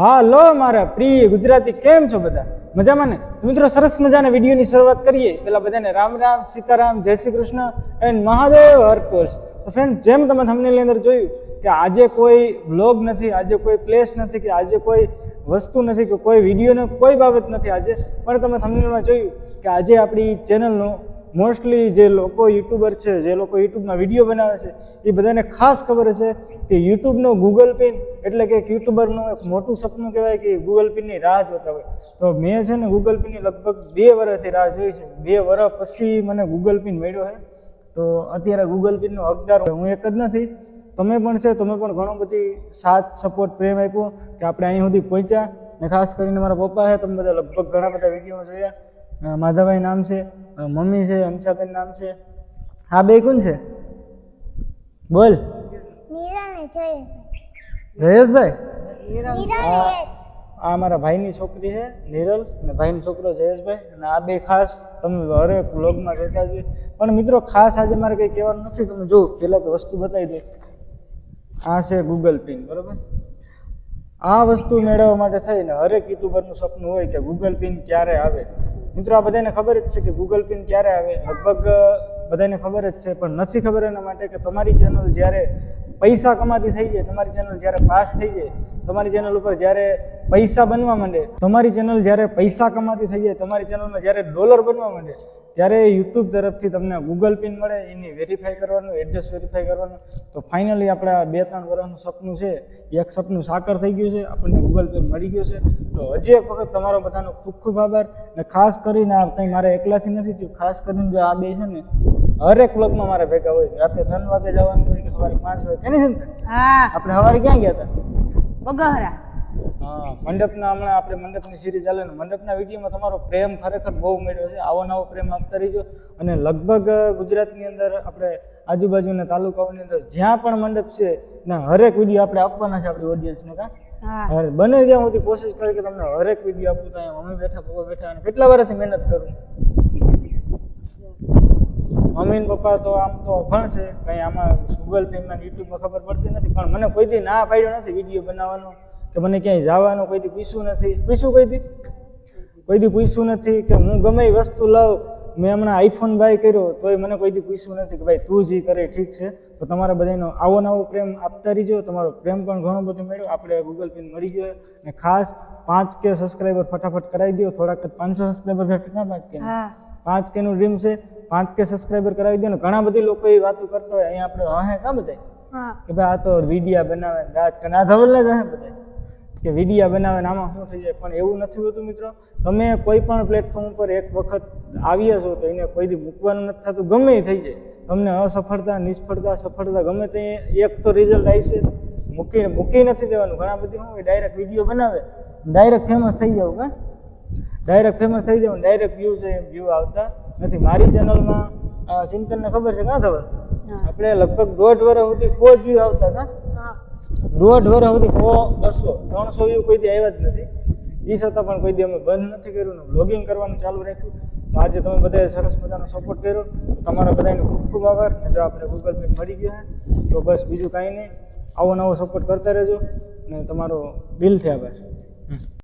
હાલો મારા પ્રિય ગુજરાતી, કેમ છો બધા? મજામાં ને? મિત્રો, સરસ મજાના વિડીયોની શરૂઆત કરીએ. પેલા બધાને રામ રામ, સીતારામ, જય શ્રી કૃષ્ણ એન્ડ મહાદેવ હરકોશ તો ફ્રેન્ડ જેમ તમે થંબનેલની અંદર જોયું કે આજે કોઈ વ્લોગ નથી, આજે કોઈ પ્લેસ નથી, કે આજે કોઈ વસ્તુ નથી, કે કોઈ વિડીયોનો કોઈ બાબત નથી આજે, પણ તમે થંબનેલમાં જોયું કે આજે આપણી ચેનલનો મોસ્ટલી જે લોકો યુટ્યુબર છે, જે લોકો યુટ્યુબમાં વીડિયો બનાવે છે, એ બધાને ખાસ ખબર છે કે યુટ્યુબનો ગૂગલ પિન એટલે કે એક યુટ્યુબરનું એક મોટું સપનું કહેવાય કે ગૂગલ પિનની રાહ જોતા હોય. તો મેં છે ને ગૂગલ પિનની લગભગ બે વર્ષથી રાહ જોઈ છે. બે વર્ષ પછી મને ગૂગલ પિન મળ્યો છે. તો અત્યારે ગૂગલ પિનનો હકદાર હું એક જ નથી. તમે પણ છે, તમે પણ ઘણો બધી સાથ, સપોર્ટ, પ્રેમ આપ્યો કે આપણે અહીં સુધી પહોંચ્યા. ને ખાસ કરીને મારા પપ્પા છે, તમે બધા લગભગ ઘણા બધા વીડિયો જોયા. અ, માધવભાઈ નામ છે મમ્મી છે હંસાબેન નામ છે. હા બે કોણ છે? બોલ. જયેશભાઈ. આ મારા ભાઈની છોકરી છે નિરલ અને ભાઈનો છોકરો જયેશભાઈ. અને આ બે ખાસ તમે હરેક વ્લોગમાં જોતા જ પણ મિત્રો ખાસ આજે મારે કંઈ કહેવાનું નથી. તમે જો પહેલાં તો વસ્તુ બતાવી દે. આ છે ગૂગલ પિન બરાબર? આ વસ્તુ મેળવવા માટે થઈને હરેક યુટ્યુબરનું સપનું હોય કે ગૂગલ પિન ક્યારે આવે. મિત્રો, આ બધાને ખબર જ છે કે ગૂગલ પિન ક્યારે આવે? લગભગ બધાને ખબર જ છે, પણ નથી ખબર એના માટે કે તમારી ચેનલ જ્યારે પૈસા કમાતી થઈ જાય, તમારી ચેનલ જ્યારે પાસ થઈ જાય તમારી ચેનલ ઉપર જ્યારે પૈસા બનવા માંડે તમારી ચેનલ જ્યારે પૈસા કમાતી થઈ જાય તમારી ચેનલમાં જ્યારે ડોલર બનવા માંડે ત્યારે યુટ્યુબ તરફથી તમને ગૂગલ પિન મળે એની વેરીફાઈ કરવાનું એડ્રેસ વેરીફાઈ કરવાનું. તો ફાઇનલી આપણા બે ત્રણ વર્ષનું સપનું છે એ એક સપનું સાકર થઈ ગયું છે આપણને ગૂગલ પે મળી ગયું છે. તો હજી એક વખત તમારો બધાનો ખૂબ ખૂબ આભાર. ને ખાસ કરીને આ કંઈ મારે એકલાથી નથી થયું ખાસ કરીને જો આ બે છે ને હરેક વ્લોગમાં મારે ભેગા હોય છે. રાતે ત્રણ વાગે જવાનું હોય કે સવારે પાંચ વાગે. કેની છે ને? આપણે સવારે ક્યાં ગયા હતા? બગહરા હા મંડપના હમણાં આપણે મંડપની સિરીઝ ચાલે ને મંડપના વિડીયોમાં તમારો પ્રેમ ખરેખર બહુ મળ્યો છે. આવો નવો પ્રેમ આપતા રહીજો. અને લગભગ ગુજરાતની અંદર આપણે આજુબાજુના તાલુકાઓની અંદર જ્યાં પણ મંડપ છે ને હરેક વીડિયો આપણે આપવાના છે આપણી ઓડિયન્સને કા? હા. બને ત્યાં સુધી કોશિશ કરી કે તમને હરેક વીડિયો આપું ત્યાં અમે બેઠા પપ્પા બેઠા અને કેટલા વર્ષથી મહેનત કરું? મમ્મી પપ્પા તો આમ તો અભણ છે, કંઈ આમાં ગૂગલ પેમાં યુટ્યુબમાં ખબર પડતી નથી, પણ મને કોઈ દી ના પાડ્યો નથી વીડિયો બનાવવાનો, કે મને ક્યાંય જવાનું, કોઈ દી પૂછ્યું નથી. પૂછ્યું કોઈ દી? કોઈ દી પૂછ્યું નથી કે હું ગમે એ વસ્તુ લઉં મેં હમણાં આઈફોન બાય કર્યો, તોય મને કોઈ દી પૂછ્યું નથી કે ભાઈ તું જે કરે ઠીક છે. તો તમારા બધાનો આવો નવો પ્રેમ આપતા રહીજો. તમારો પ્રેમ પણ ઘણો બધો મળ્યો. આપણે ગૂગલ પિન મળી ગયો અને ખાસ પાંચ કે સબસ્ક્રાઈબર ફટાફટ કરાવી દો. થોડાક પાંચસો સબસ્ક્રાઈબર ઘટના પાંચ કે પાંચ કે નું ડ્રીમ છે પાંચ કે સબસ્ક્રાઈબર કરાવી દો ને. ઘણા બધી લોકો એ વાતો કરતા હોય અહીંયા આપણે હે કા બધા કે ભાઈ આ તો વિડીયા બનાવે ગાજ કે ના. ધવલને જ હે બધા કે વિડીયા બનાવે ને આમાં શું થઈ જાય? પણ એવું નથી હોતું મિત્રો. તમે કોઈ પણ પ્લેટફોર્મ ઉપર એક વખત આવ્યા છો તો એને કોઈ દી મૂકવાનું નથી થતું. ગમે એ થઈ જાય. તમને અસફળતા નિષ્ફળતા સફળતા ગમે તે એક તો રિઝલ્ટ આવશે મૂકી મૂકી નથી દેવાનું. ઘણા બધી શું હોય ડાયરેક્ટ વીડિયો બનાવે. ડાયરેક્ટ ફેમસ થઈ જાવ કા ડાયરેક્ટ ફેમસ થઈ જાવ ડાયરેક્ટ વ્યૂ છે એમ વ્યૂ આવતા નથી. મારી ચેનલમાં ચિંતનને ખબર છે ના ખબર? આપણે લગભગ દોઢ વર્ષ સુધી સો જ વ્યૂ આવતા હતા દોઢ વર્ષ સુધી સો બસો ત્રણસો વ્યૂ કોઈ દી આવ્યા જ નથી. એ છતાં પણ કોઈ દી અમે બંધ નથી કર્યું ને બ્લોગિંગ કરવાનું ચાલુ રાખ્યું. તો આજે તમે બધાએ સરસ મજાનો સપોર્ટ કર્યો. તો તમારા બધાને ખૂબ ખૂબ આભાર. જો આપણે ગૂગલ પે મળી ગયા તો બસ બીજું કાંઈ નહીં. આવો નવો સપોર્ટ કરતા રહેજો. અને તમારો દિલથી આભાર.